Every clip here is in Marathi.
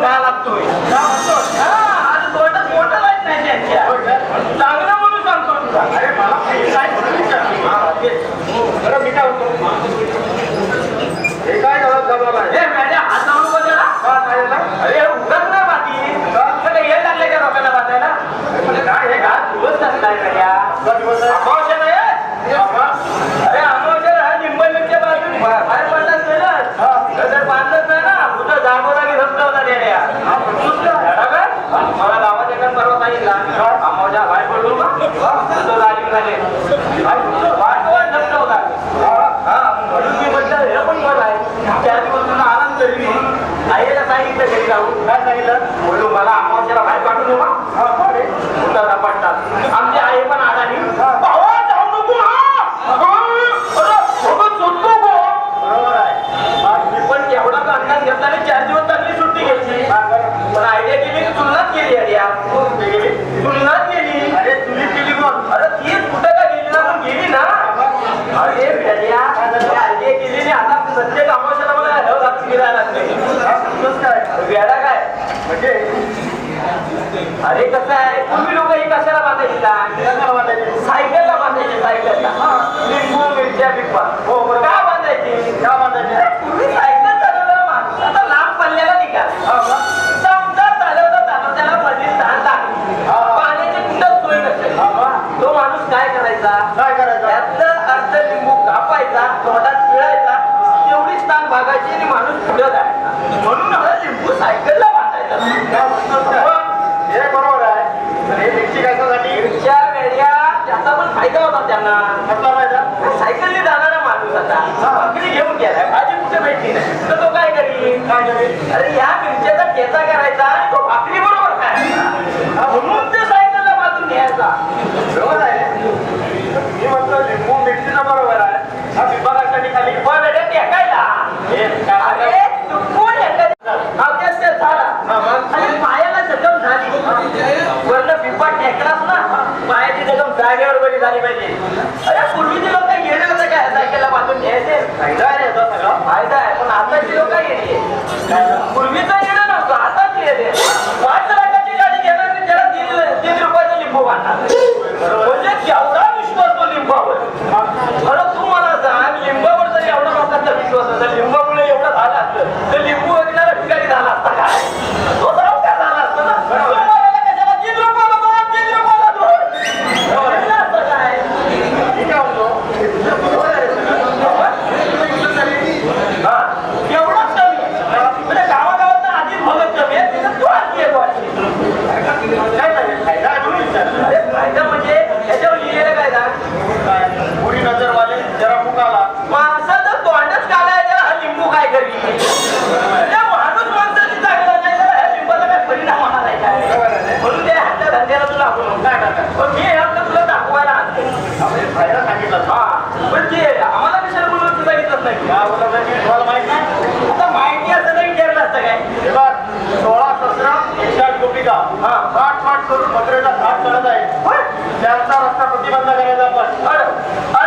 Dá lá. Dá. त्याने चार दिवस चांगली सुट्टी घ्यायची. पण आयडिया केली की तुलनाच केली अरे तुलनाच केली. अरे तुली केली कोण? अरे ती कुठं का गेली ना? पण गेली ना. अरे आयडिया केली नाही. आता प्रत्येक अमावश्याला मला हळद लागते गेला काय? म्हणजे? अरे कसं आहे? तुम्ही लोक ही कशाला बांधायची सायकलला बांधायची सायकलला. लिंबू मिरच्या पिकवा हो का मागायची आणि माणूस पुढे जायचा. म्हणून लिंबू सायकलला बांधायचा हे बरोबर आहे. पण हे रिक्षिकासाठी रिक्षा वेड्या त्याचा पण फायदा होता त्यांना. कसला फायदा? सायकलने जाणारा माणूस आता. बकरी घेऊन गेलाय. भाजी कुठे भेटली नाही. तर तो काय करील? काय करील? अरे या मिरच्याचा ठेचा करायचा तो भाकरी बरोबर काय म्हणून ते सायकलला बांधून घ्यायचा. बरोबर वर्ण बिब्बा टेकलाच ना पायाची जागेवर बरी झाली पाहिजे. अरे पूर्वीचे लोक येणे होतं काय सायकलला बांधून? घ्यायचे फायदा आहे सगळा फायदा आहे. पण आताची लोक येणे पूर्वी पत्रेचा घाट करत आहे. त्यांचा रस्ता प्रतिबंध करायचा आपण.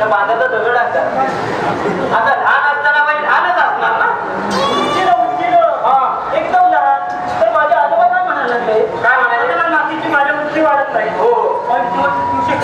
बांधाचा दगड असतात आता लहान असताना बाई लहानच असणार ना एकदम लहान तर माझ्या आजोबा काय म्हणायला काय म्हणाले माझ्या उंची वाढत नाही हो. पण तुमची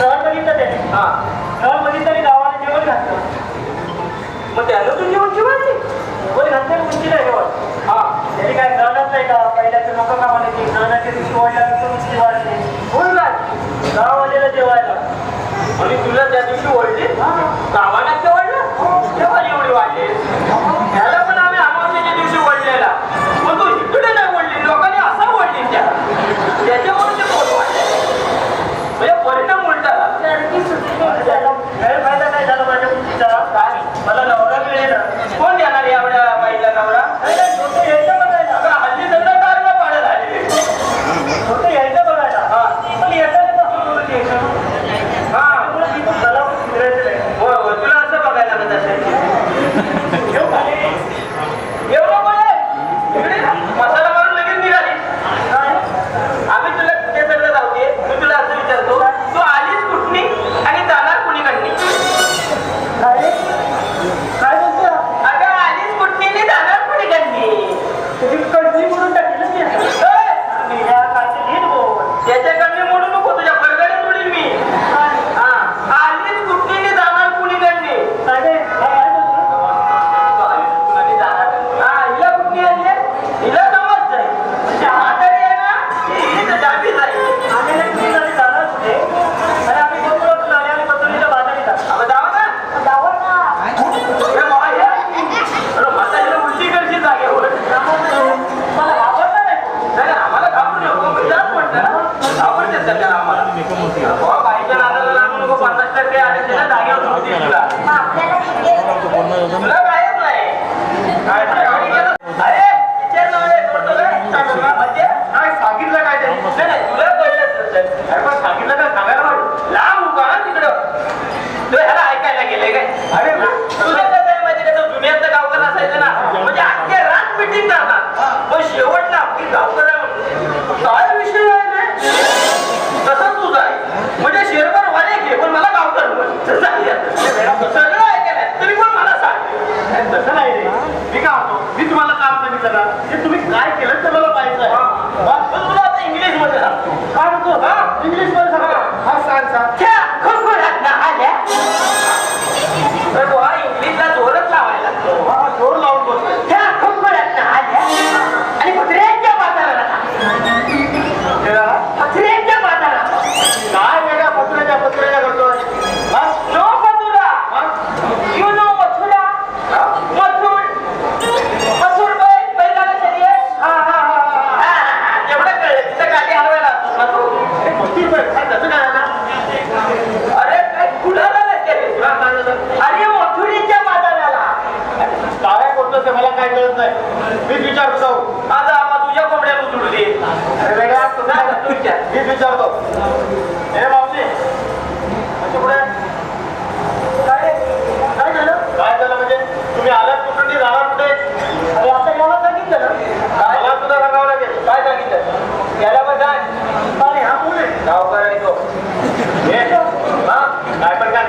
होत नाही मीच विचारतो आज आम्हा तुझ्या कोंबड्या तू दे. मीच विचारतो हे बापजी म्हणजे काय काय झालं? काय झालं म्हणजे? तुम्ही आलात कुठून? कुठे? सांगितलं सुद्धा लागेल. काय हा गावकर काय पण काय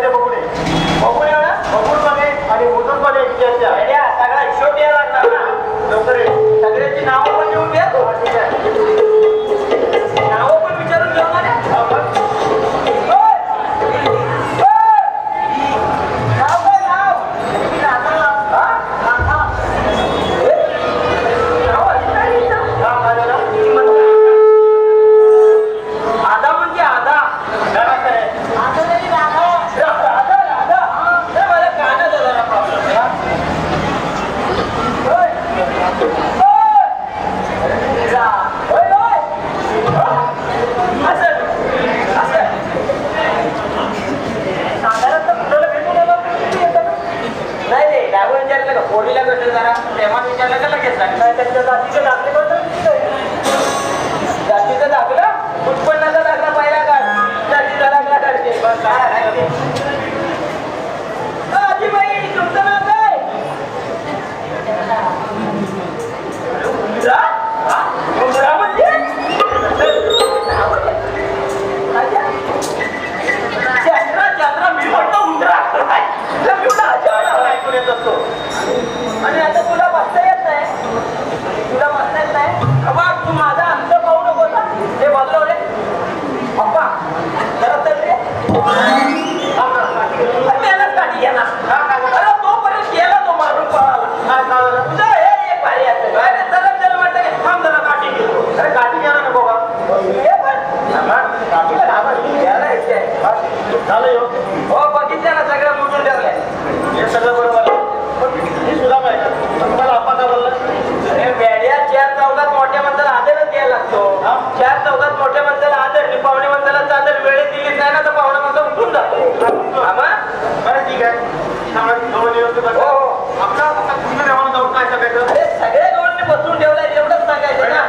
विद्यार्थी बघून बघून ना. बघून मध्ये आणि मोजून मध्ये विद्यार्थी सगळा हिशोब द्यायला लागणार लवकर सगळ्यांची नावं पण येऊन द्या त्यांना लगेच लागणार त्यांच्या जातीच्या Ela tá também. गेलीच नाही ना तर पाहुणा माझा उठून जातो बरं ठीक आहे. हो, हो. सगळे दोन बसून ठेवलाय एवढंच सांगायचं ना.